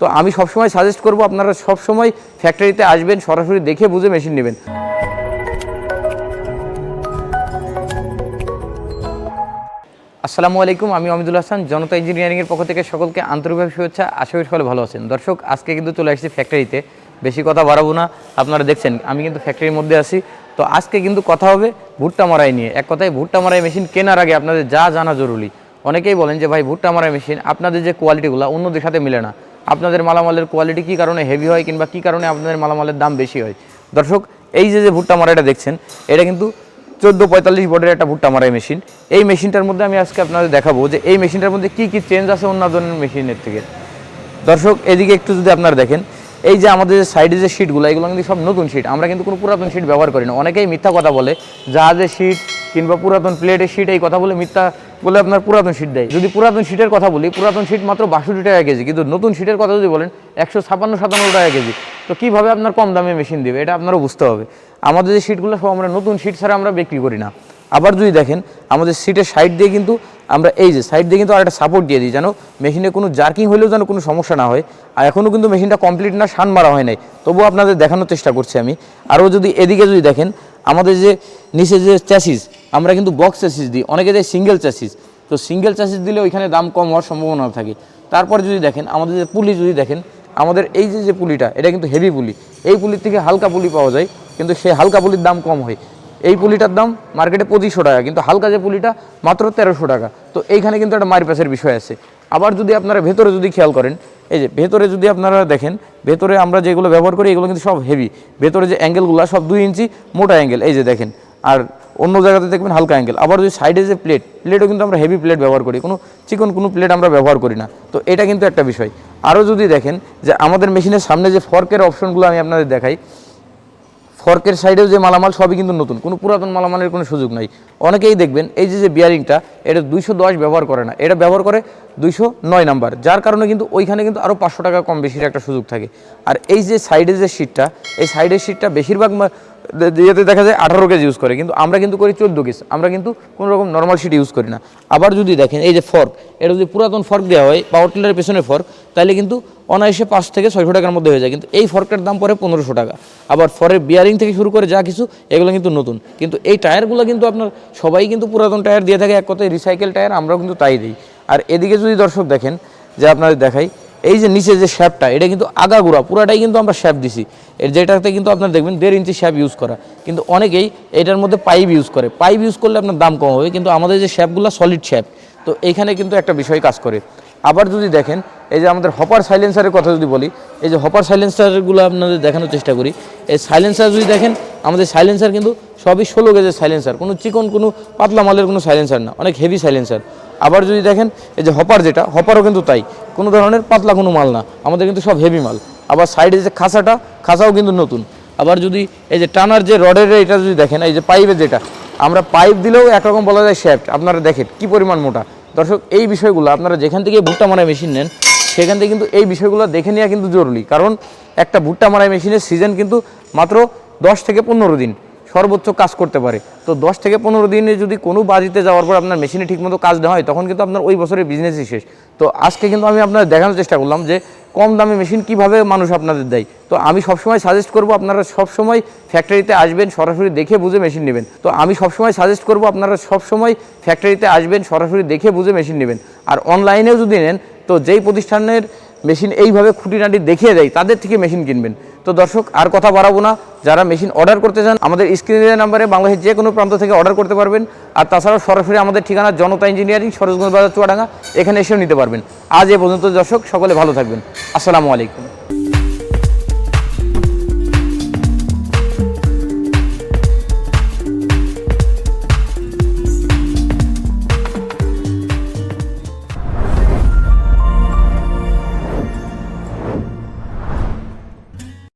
তো আমি সবসময় সাজেস্ট করব আপনারা সবসময় ফ্যাক্টরিতে আসবেন, সরাসরি দেখে বুঝে মেশিন নেবেন। আসসালামু আলাইকুম, আমি অমিদুল হাসান, জনতা ইঞ্জিনিয়ারিংয়ের পক্ষ থেকে সকলকে আন্তরিকভাবে শুভেচ্ছা। আশা করি সকলে ভালো আছেন। দর্শক, আজকে কিন্তু চলে আসছি ফ্যাক্টরিতে বেশি কথা বাড়াবো না, আপনারা দেখছেন, আমি কিন্তু ফ্যাক্টরির মধ্যে আছি। তো আজকে কিন্তু কথা হবে ভুট্টা মারাই নিয়ে। এক কথায় ভুট্টা মারাই মেশিন কেনার আগে আপনাদের যা জানা জরুরি। অনেকেই বলেন যে, ভাই, ভুট্টা মারাই মেশিন আপনাদের যে কোয়ালিটিগুলো অন্যদের সাথে মিলে না। আপনাদের মালামালের কোয়ালিটি কী কারণে হেভি হয় কিংবা কী কারণে আপনাদের মালামালের দাম বেশি হয়? দর্শক, এই যে যে ভুট্টা মারাইটা দেখছেন, এটা কিন্তু চোদ্দ পঁয়তাল্লিশ বোর্ডের একটা ভুট্টা মারাই মেশিন এই মেশিনটার মধ্যে আমি আজকে আপনাদের দেখাবো যে এই মেশিনটার মধ্যে কী কী চেঞ্জ আছে অন্য ধরনের মেশিনের থেকে। দর্শক, এদিকে একটু যদি আপনারা দেখেন, এই যে আমাদের যে সাইডে যে শিটগুলো এগুলো কিন্তু সব নতুন শিট আমরা কিন্তু কোনো পুরাতন শিট ব্যবহার করি না। অনেকেই মিথ্যা কথা বলে, জাহাজের শিট কিংবা পুরাতন প্লেটের শিট এই কথা বলে মিথ্যা বলে আপনার পুরাতন সিট দেয়। যদি পুরাতন সিটের কথা বলি, পুরাতন সিট মাত্র বাষট্টি টাকা কেজি, কিন্তু নতুন সিটের কথা যদি বলেন, একশো ছাপান্ন, সাতান্ন টাকা কেজি। তো কীভাবে আপনার কম দামে মেশিন দেবে, এটা আপনারও বুঝতে হবে। আমাদের যে সিটগুলো সব আমরা নতুন সিট ছাড়া আমরা বিক্রি করি না। আবার যদি দেখেন, আমাদের সিটের সাইড দিয়ে কিন্তু আমরা এই যে সাইড দিয়ে কিন্তু আরেকটা সাপোর্ট দিয়ে দিই, যেন মেশিনে কোনো জার্কিং হলেও যেন কোনো সমস্যা না হয়। আর এখনও কিন্তু মেশিনটা কমপ্লিট না, সান মারা হয় নাই। তবুও আপনাদের দেখানোর চেষ্টা করছি আমি। আরও যদি এদিকে যদি দেখেন, আমাদের যে নিচে যে চ্যাসিস আমরা কিন্তু বক্স চ্যাসিস দিই, অনেকে দেয় সিঙ্গেল চ্যাসিস তো সিঙ্গেল চ্যাসিস দিলে ওইখানে দাম কম হওয়ার সম্ভাবনা থাকে। তারপর যদি দেখেন, আমাদের যে পুলি যদি দেখেন, আমাদের এই যে যে পুলিটা, এটা কিন্তু হেভি পুলি। এই পুলির থেকে হালকা পুলি পাওয়া যায়, কিন্তু সেই হালকা পুলির দাম কম হয়। এই পুলিটার দাম মার্কেটে পঁচিশশো টাকা, কিন্তু হালকা যে পুলিটা, মাত্র তেরোশো টাকা। তো এইখানে কিন্তু একটা মারপ্যাসের বিষয় আছে। আবার যদি আপনারা ভেতরে যদি খেয়াল করেন, এই যে ভেতরে যদি আপনারা দেখেন, ভেতরে আমরা যেগুলো ব্যবহার করি, এগুলো কিন্তু সব হেভি ভেতরে যে অ্যাঙ্গেলগুলো সব দুই ইঞ্চি মোটা অ্যাঙ্গেল এই যে দেখেন। আর অন্য জায়গাতে দেখবেন হালকা অ্যাঙ্গেল আবার যদি সাইডে যে প্লেট প্লেটও কিন্তু আমরা হেভি প্লেট ব্যবহার করি। কোনো, চিকন কোনো প্লেট আমরা ব্যবহার করি না। তো এটা কিন্তু একটা বিষয়। আরও যদি দেখেন যে আমাদের মেশিনের সামনে যে ফর্কের অপশনগুলো আমি আপনাদের দেখাই ফর্কের সাইডেও যে মালামাল সবই কিন্তু নতুন, কোনো পুরাতন মালামালের কোনো সুযোগ নাই। অনেকেই দেখবেন, এই যে যে বিয়ারিংটা এটা দুইশো দশ ব্যবহার করে না, এটা ব্যবহার করে দুইশো নয় নাম্বার, যার কারণে কিন্তু ওইখানে কিন্তু আরও পাঁচশো টাকা কম বেশির একটা সুযোগ থাকে। আর এই যে সাইডে যে সিটটা এই সাইডের সিটটা বেশিরভাগ ইয়েতে দেখা যায় আঠারো কেজি ইউজ করে, কিন্তু আমরা কিন্তু করি চোদ্দ কেজি, আমরা কিন্তু কোনো রকম নর্মাল সিট ইউজ করি না। আবার যদি দেখেন, এই যে ফর্ক এটা যদি পুরাতন ফর্ক দেওয়া হয় পাওয়ার টিলারের পেছনে ফর্ক তাহলে কিন্তু অনায়াসে পাঁচ থেকে ছয়শো টাকার মধ্যে হয়ে যায়। কিন্তু এই ফর্কটার দাম পরে পনেরোশো টাকা। আবার ফরের বিয়ারিং থেকে শুরু করে যা কিছু, এগুলো কিন্তু নতুন। কিন্তু এই টায়ারগুলো কিন্তু আপনার সবাই কিন্তু পুরাতন টায়ার দিয়ে থাকে, এক কথায় রিসাইকেল টায়ার, আমরাও কিন্তু তাই দিই। আর এদিকে যদি দর্শক দেখেন, যে আপনাদের দেখাই, এই যে নিচে যে শ্যাপটা, এটা কিন্তু আগাগোড়া, পুরাটাই কিন্তু আমরা শ্যাপ দিছি। এর যেটাতে কিন্তু আপনার দেখবেন দেড় ইঞ্চি শ্যাপ ইউজ করা। কিন্তু অনেকেই এটার মধ্যে পাইপ ইউজ করে। পাইপ ইউজ করলে আপনার দাম কম হবে, কিন্তু আমাদের যে শ্যাপগুলো সলিড শ্যাপ, তো এইখানে কিন্তু একটা বিষয় কাজ করে। আবার যদি দেখেন, এই যে আমাদের হপার সাইলেন্সারের কথা যদি বলি, এই যে হপার সাইলেন্সারগুলো আপনাদের দেখানোর চেষ্টা করি, এই সাইলেন্সার যদি দেখেন, আমাদের সাইলেন্সার কিন্তু সবই ষোলো গেজের সাইলেন্সার কোনো চিকন, কোনো পাতলা মালের কোনো সাইলেন্সার না, অনেক হেভি সাইলেন্সার আবার যদি দেখেন, এই যে হপার যেটা হপারও কিন্তু তাই, কোনো ধরনের পাতলা কোনো মাল না, আমাদের কিন্তু সব হেভি মাল। আবার সাইডে যে খাসাটা খাসাও কিন্তু নতুন। আবার যদি এই যে টানার যে রডের এটা যদি দেখেন, এই যে পাইপের যেটা, আমরা পাইপ দিলেও একরকম বলা যায় শ্যাফট আপনারা দেখেন কি পরিমাণ মোটা। দর্শক, এই বিষয়গুলো আপনারা যেখান থেকে ভুট্টা মারাই মেশিন নেন, সেখান থেকে কিন্তু এই বিষয়গুলো দেখে নেওয়া কিন্তু জরুরি। কারণ একটা ভুট্টা মারাই মেশিনের সিজন কিন্তু মাত্র দশ থেকে পনেরো দিন সর্বোচ্চ কাজ করতে পারে। তো দশ থেকে পনেরো দিনে যদি কোনো বাজিতে যাওয়ার পর আপনার মেশিনে ঠিকমতো কাজ না হয়, তখন কিন্তু আপনার ওই বছরের বিজনেসই শেষ। তো আজকে কিন্তু আমি আপনার দেখানোর চেষ্টা করলাম যে কম দামে মেশিন কীভাবে মানুষ আপনাদের দেয়? তো আমি সবসময় সাজেস্ট করব আপনারা সবসময় ফ্যাক্টরিতে আসবেন, সরাসরি দেখে বুঝে মেশিন নেবেন। তো আমি সবসময় সাজেস্ট করব আপনারা সবসময় ফ্যাক্টরিতে আসবেন, সরাসরি দেখে বুঝে মেশিন নেবেন। আর অনলাইনেও যদি নেন, তো যেই প্রতিষ্ঠানের মেশিন এইভাবে খুঁটিনাটি দেখিয়ে দেয়, তাদের থেকে মেশিন কিনবেন। তো দর্শক, আর কথা বাড়াবো না। যারা মেশিন অর্ডার করতে চান, আমাদের স্ক্রিনের নাম্বারে বাংলাদেশের যে কোনো প্রান্ত থেকে অর্ডার করতে পারবেন। আর তাছাড়াও সরাসরি আমাদের ঠিকানা জনতা ইঞ্জিনিয়ারিং সরোজগঞ্জ বাজার, চুয়াডাঙ্গা, এখানে এসেও নিতে পারবেন। আজ এ পর্যন্ত দর্শক, সকলে ভালো থাকবেন। আসসালামু আলাইকুম।